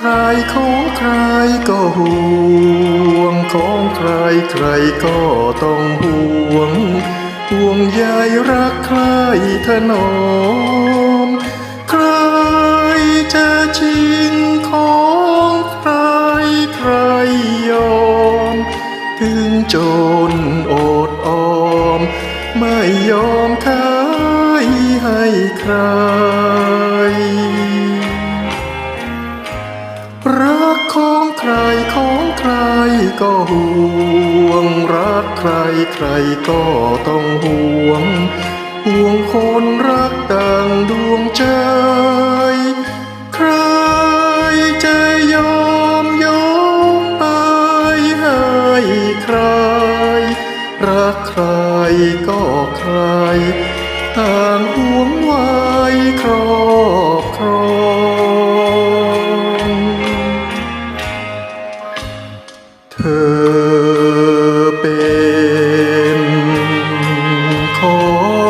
ใครเขาใครก็ห่วง ของใครใครก็ต้องห่วง ห่วงใยรักใครถนอม ใครจะชิงของใครใครยอม ถึงจนอดออม ไม่ยอมขายให้ใคร ก็ห่วง รักใครใครก็ต้องห่วง ห่วงคนรักดังดวงใจ ใครจะยอมยอมไปให้ใคร รักใครก็ใคร ต่างห่วงไว ธอเป็นขอ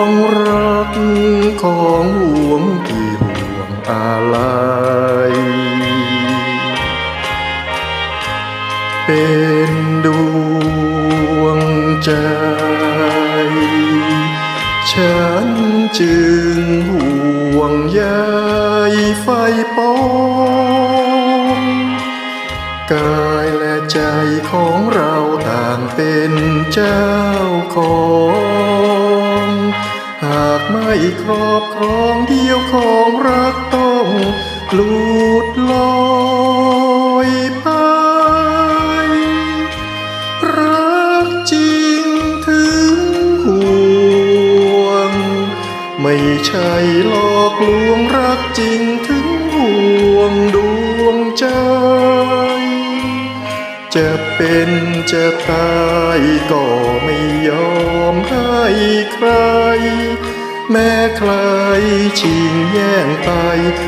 งรักของห่วงที่ห่วงอะไรเป็นดวงใจ ฉันจึงห่วงใยไฟปองกา ใจของเราต่างเป็นเจ้าของ หากไม่ครอบครองเดียวของรักต้องหลุดลอยไป รักจริงถึงห่วง ไม่ใช่หลอกลวงรักจริงถึงห่วงดวงใจ จะเป็นจะตายก็ไม่ยอมให้ใคร แม้ใครชิงแย่งไปฉันย